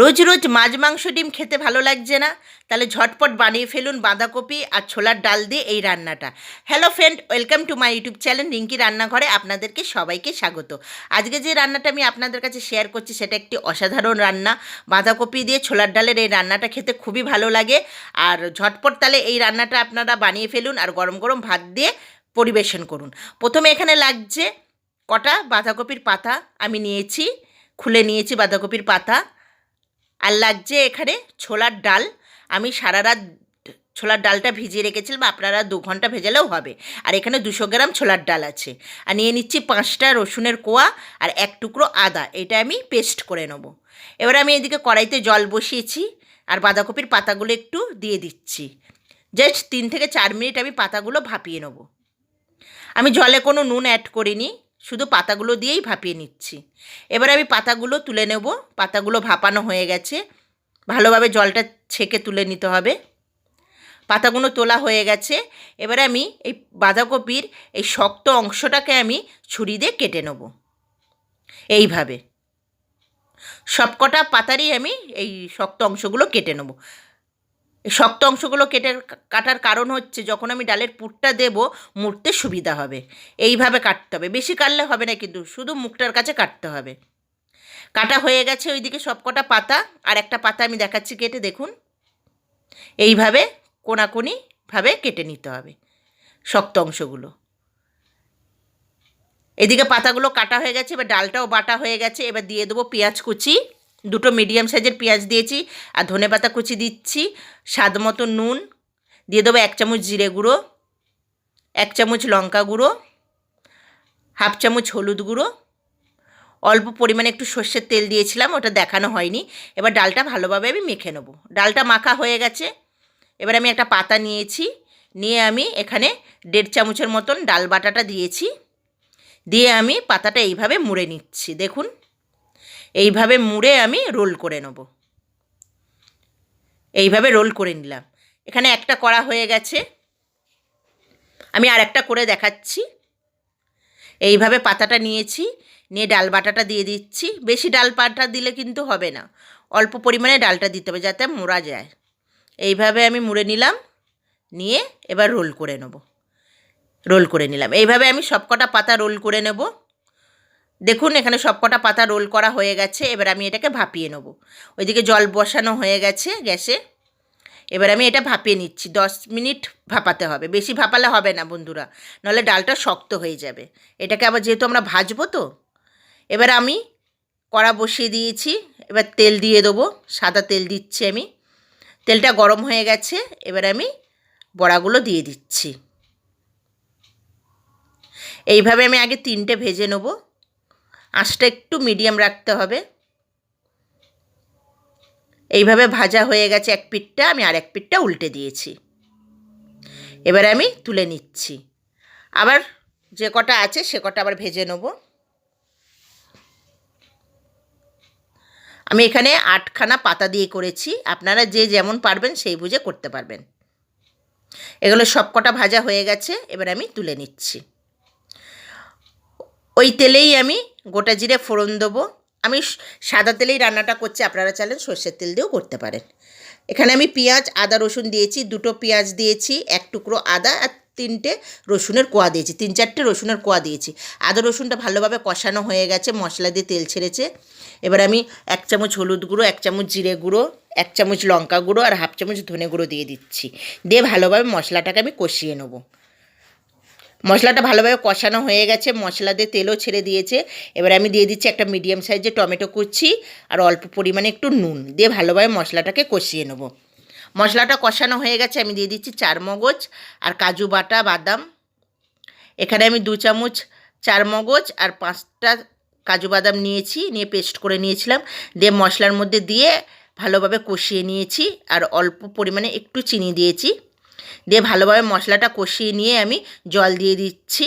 রোজ রোজ মাছ, মাংস, ডিম খেতে ভালো লাগছে না। তাহলে ঝটপট বানিয়ে ফেলুন বাঁধাকপি আর ছোলার ডাল দিয়ে এই রান্নাটা। Hello friend welcome to my YouTube channel Rinki রান্নাঘরে আপনাদেরকে সবাইকে স্বাগত। আজকে যে রান্নাটা আমি আপনাদের কাছে শেয়ার করছি, সেটা একটি অসাধারণ রান্না। বাঁধাকপি দিয়ে ছোলার ডালের এই রান্নাটা খেতে খুবই ভালো লাগে। আর ঝটপট তাহলে এই রান্নাটা আপনারা বানিয়ে ফেলুন আর গরম গরম ভাত দিয়ে পরিবেশন করুন। প্রথমে এখানে লাগছে কটা বাঁধাকপির পাতা আমি নিয়েছি, খুলে নিয়েছি বাঁধাকপির পাতা। আর লাগছে এখানে ছোলার ডাল। আমি সারা রাত ছোলার ডালটা ভিজিয়ে রেখেছিলাম, আপনারা দু ঘণ্টা ভেজালেও হবে। আর এখানে দুশো গ্রাম ছোলার ডাল আছে। আর নিয়ে নিচ্ছি পাঁচটা রসুনের কোয়া আর এক টুকরো আদা, এটা আমি পেস্ট করে নেব। এবার আমি এদিকে কড়াইতে জল বসিয়েছি আর বাঁধাকপির পাতাগুলো একটু দিয়ে দিচ্ছি। জাস্ট তিন থেকে চার মিনিট আমি পাতাগুলো ভাপিয়ে নেব। আমি জলে কোনো নুন অ্যাড করিনি। শুধু পাতাগুলো দিয়েই ভাপিয়ে নিচ্ছি। এবার আমি পাতাগুলো তুলে নেব। পাতাগুলো ভাপানো হয়ে গেছে। ভালোভাবে জলটা ছেঁকে তুলে নিতে হবে। পাতাগুলো তোলা হয়ে গেছে। এবার আমি এই বাঁধাকপির এই শক্ত অংশটাকে আমি ছুরি দিয়ে কেটে নেব। এইভাবে। সবকটা পাতারই আমি এই শক্ত অংশগুলো কেটে নেব। শক্ত অংশগুলো কেটে কাটার কারণ হচ্ছে যখন আমি ডালের পুরটা দেব, মুড়তে সুবিধা হবে। এইভাবে কাটতে হবে। বেশি কাটলে হবে না কিন্তু শুধু মুখটার কাছে কাটতে হবে। কাটা হয়ে গেছে ওইদিকে সবকটা পাতা। আর একটা পাতা আমি দেখাচ্ছি কেটে, দেখুন। এইভাবে কোনাকুনিভাবে কেটে নিতে হবে শক্ত অংশগুলো। এদিকে পাতাগুলো কাটা হয়ে গেছে, এবার ডালটাও বাটা হয়ে গেছে। এবার দিয়ে দেবো পেঁয়াজ কুচি। দুটো মিডিয়াম সাইজের পেঁয়াজ দিয়েছি, আর ধনে পাতা কুচি দিচ্ছি, স্বাদ মতো নুন, দিয়ে দেবো এক চামচ জিরে গুঁড়ো, এক চামচ লঙ্কা গুঁড়ো, হাফ চামচ হলুদ গুঁড়ো। অল্প পরিমাণে একটু সর্ষের তেল দিয়েছিলাম, ওটা দেখানো হয়নি। এবার ডালটা ভালোভাবে আমি মেখে নেব। ডালটা মাখা হয়ে গেছে। এবার আমি একটা পাতা নিয়েছি, নিয়ে আমি এখানে দেড় চামচের মতন ডাল বাটাটা দিয়েছি। দিয়ে আমি পাতাটা এইভাবে মুড়ে নিচ্ছি। দেখুন এইভাবে মুড়ে আমি রোল করে নেব। এইভাবে রোল করে নিলাম। এখানে একটা করা হয়ে গেছে। আমি আর একটা করে দেখাচ্ছি। এইভাবে পাতাটা নিয়েছি, নিয়ে ডাল বাটাটা দিয়ে দিচ্ছি। বেশি ডাল বাটা দিলে কিন্তু হবে না। অল্প পরিমাণে ডালটা দিতে হবে যাতে মোড়া যায়। এইভাবে আমি মুড়ে নিলাম, নিয়ে এবার রোল করে নেব। রোল করে নিলাম। এইভাবে আমি সবকটা পাতা রোল করে নেব। দেখুন, এখানে সবকটা পাতা রোল করা হয়ে গেছে, এবার আমি এটাকে ভাপিয়ে নেব। ওইদিকে জল বসানো হয়ে গেছে গ্যাসে। এবার আমি এটা ভাপিয়ে নিচ্ছি, দশ মিনিট ভাপাতে হবে। বেশি ভাপালে হবে না বন্ধুরা, নাহলে ডালটা শক্ত হয়ে যাবে। এটাকে আবার যেহেতু আমরা ভাজবো তো, এবার আমি কড়া বসিয়ে দিয়েছি, এবার তেল দিয়ে দেবো, সাদা তেল দিচ্ছি আমি। তেলটা গরম হয়ে গেছে, এবার আমি বড়াগুলো দিয়ে দিচ্ছি। এইভাবে আমি আগে তিনটে ভেজে নেব। আঁচটা একটু মিডিয়াম রাখতে হবে। এইভাবে ভাজা হয়ে গেছে এক পিঠটা, আমি আর এক পিঠটা উল্টে দিয়েছি। এবার আমি তুলে নিচ্ছি। আবার যে কটা আছে সে কটা আবার ভেজে নেব। আমি এখানে আটখানা পাতা দিয়ে করেছি, আপনারা যে যেমন পারবেন সেই বুঝে করতে পারবেন। এগুলো সব কটা ভাজা হয়ে গেছে, এবার আমি তুলে নিচ্ছি। ওই তেলেই আমি গোটা জিরে ফোড়ন দেবো। আমি সাদা তেলেই রান্নাটা করছি, আপনারা চাইলেন সর্ষের তেল দিয়েও করতে পারেন। এখানে আমি পেঁয়াজ, আদা, রসুন দিয়েছি, দুটো পেঁয়াজ দিয়েছি, এক টুকরো আদা আর তিনটে রসুনের কোয়া দিয়েছি, তিন চারটে রসুনের কোয়া দিয়েছি। আদা, রসুনটা ভালোভাবে কষানো হয়ে গেছে, মশলা দিয়ে তেল ছেড়েছে। এবার আমি এক চামচ হলুদ গুঁড়ো, এক চামচ জিরে গুঁড়ো, এক চামচ লঙ্কা গুঁড়ো আর হাফ চামচ ধনে গুঁড়ো দিয়ে দিচ্ছি। দিয়ে ভালোভাবে মশলাটাকে আমি কষিয়ে নেব। মশলাটা ভালোভাবে কষানো হয়ে গেছে, মশলা দিয়ে তেলও ছেড়ে দিয়েছে। এবার আমি দিয়ে দিচ্ছি একটা মিডিয়াম সাইজে টমেটো কুচি আর অল্প পরিমাণে একটু নুন দিয়ে ভালোভাবে মশলাটাকে কষিয়ে নেব। মশলাটা কষানো হয়ে গেছে, আমি দিয়ে দিচ্ছি চার মগজ আর কাজু বাটা, বাদাম। এখানে আমি দু চামচ চার মগজ আর পাঁচটা কাজু বাদাম নিয়েছি, নিয়ে পেস্ট করে নিয়েছিলাম। দিয়ে মশলার মধ্যে দিয়ে ভালোভাবে কষিয়ে নিয়েছি আর অল্প পরিমাণে একটু চিনি দিয়েছি। দিয়ে ভালোভাবে মশলাটা কষিয়ে নিয়ে আমি জল দিয়ে দিচ্ছি।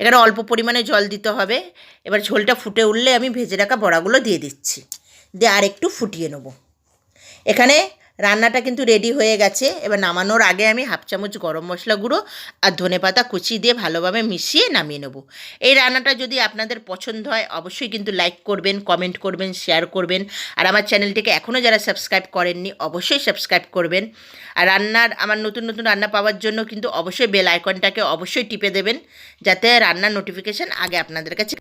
এখানে অল্প পরিমাণে জল দিতে হবে। এবার ঝোলটা ফুটে উঠলে আমি ভেজে রাখা বড়াগুলো দিয়ে দিচ্ছি। দিয়ে আর একটু ফুটিয়ে নেব। এখানে রান্নাটা কিন্তু রেডি হয়ে গেছে। এবার নামানোর আগে আমি হাফ চামচ গরম মশলা গুঁড়ো আর ধনেপাতা কুচি দিয়ে ভালোভাবে মিশিয়ে নামিয়ে নেব। এই রান্নাটা যদি আপনাদের পছন্দ হয়, অবশ্যই কিন্তু লাইক করবেন কমেন্ট করবেন শেয়ার করবেন। আর আমার চ্যানেলটিকে এখনও যারা সাবস্ক্রাইব করেননি, অবশ্যই সাবস্ক্রাইব করবেন। আর রান্নার, আমার নতুন নতুন রান্না পাওয়ার জন্য কিন্তু অবশ্যই বেল আইকনটাকে অবশ্যই টিপে দেবেন, যাতে রান্নার নোটিফিকেশান আগে আপনাদের কাছে